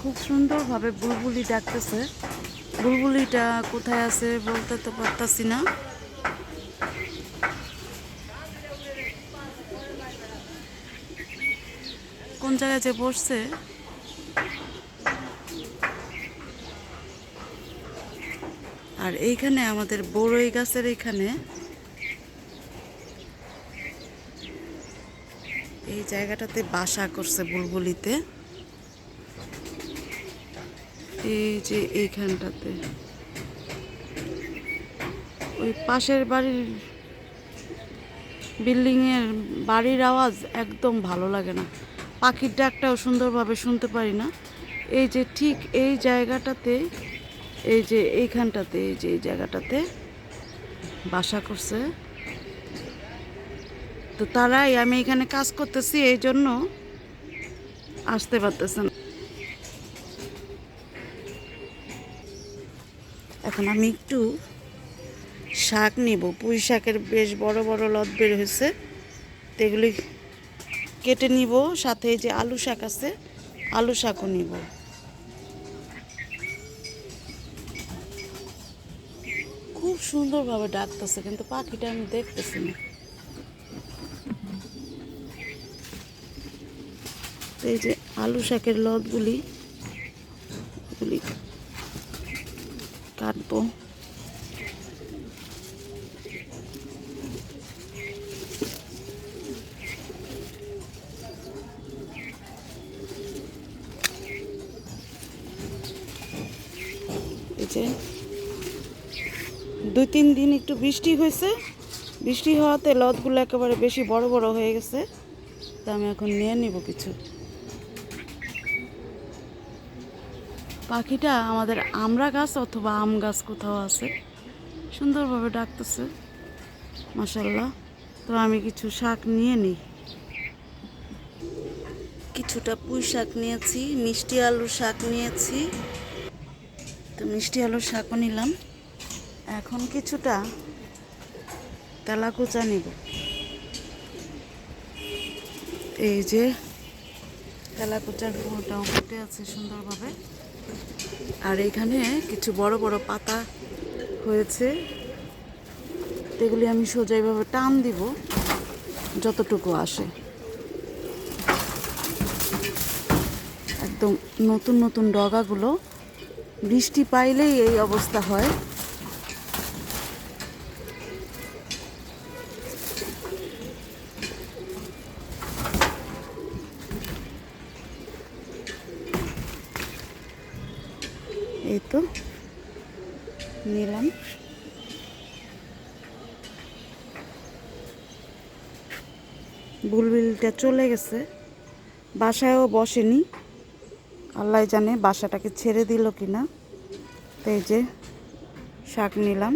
খুব সুন্দরভাবে বুলবুলি ডাকতেছে। বুলবুলিটা কোথায় আছে বলতে তো পারতাছি না। কোন জায়গায় যে বসছে? আর এইখানে আমাদের বড়ই গাছের এইখানে এই জায়গাটাতে বাসা করছে বুলবুলিতে। এই যে এইখানটাতে। ওই পাশের বাড়ির বিল্ডিংয়ের বাড়ির আওয়াজ একদম ভালো লাগে না। পাখির ডাকটাও সুন্দরভাবে শুনতে পারি না। এই যে ঠিক এই জায়গাটাতে, এই যে এইখানটাতে, এই যে এই জায়গাটাতে বাসা করছে। তো তারাই আমি এখানে কাজ করতেছি, এই জন্য আসতে পারতেছে না। এখন আমি একটু শাক নিব। পুঁই শাকের বেশ বড় বড় লত বের হয়েছে। তো এগুলি কেটে নিব, সাথে যে আলু শাক আছে, আলু শাকও নিব। খুব সুন্দরভাবে ডাকতেছে, কিন্তু পাখিটা আমি দেখতেছি না। এই যে আলু শাকের লতগুলি কাটবো। যে দুই তিন দিন একটু বৃষ্টি হয়েছে। বৃষ্টি হওয়াতে লতগুলো একেবারে বেশি বড় বড় হয়ে গেছে। তা আমি এখন নিয়ে নিব কিছু। পাখিটা আমাদের আমড়া গাছ অথবা আম গাছ কোথাও আছে। সুন্দরভাবে ডাকতেছে। মাসাল্লাহ তো আমি কিছু শাক নিয়ে নিই। কিছুটা পুঁই শাক নিয়েছি, মিষ্টি আলুর শাক নিয়েছি। তো মিষ্টি আলুর শাকও নিলাম। এখন কিছুটা তেলাকুচা নিব। এই যে তেলাকুচার ফুলটাও ফুটে আছে সুন্দরভাবে। আর এখানে কিছু বড় বড় পাতা হয়েছে। এগুলি আমি সোজা এইভাবে টান দিব, যতটুকু আসে। একদম নতুন নতুন ডগাগুলো, বৃষ্টি পাইলেই এই অবস্থা হয়। এই তো নিলাম। বুলবিলটা চলে গেছে। বাসায়ও বসেনি। আল্লাহ জানে বাসাটাকে ছেড়ে দিল কিনা। তো এই যে শাক নিলাম।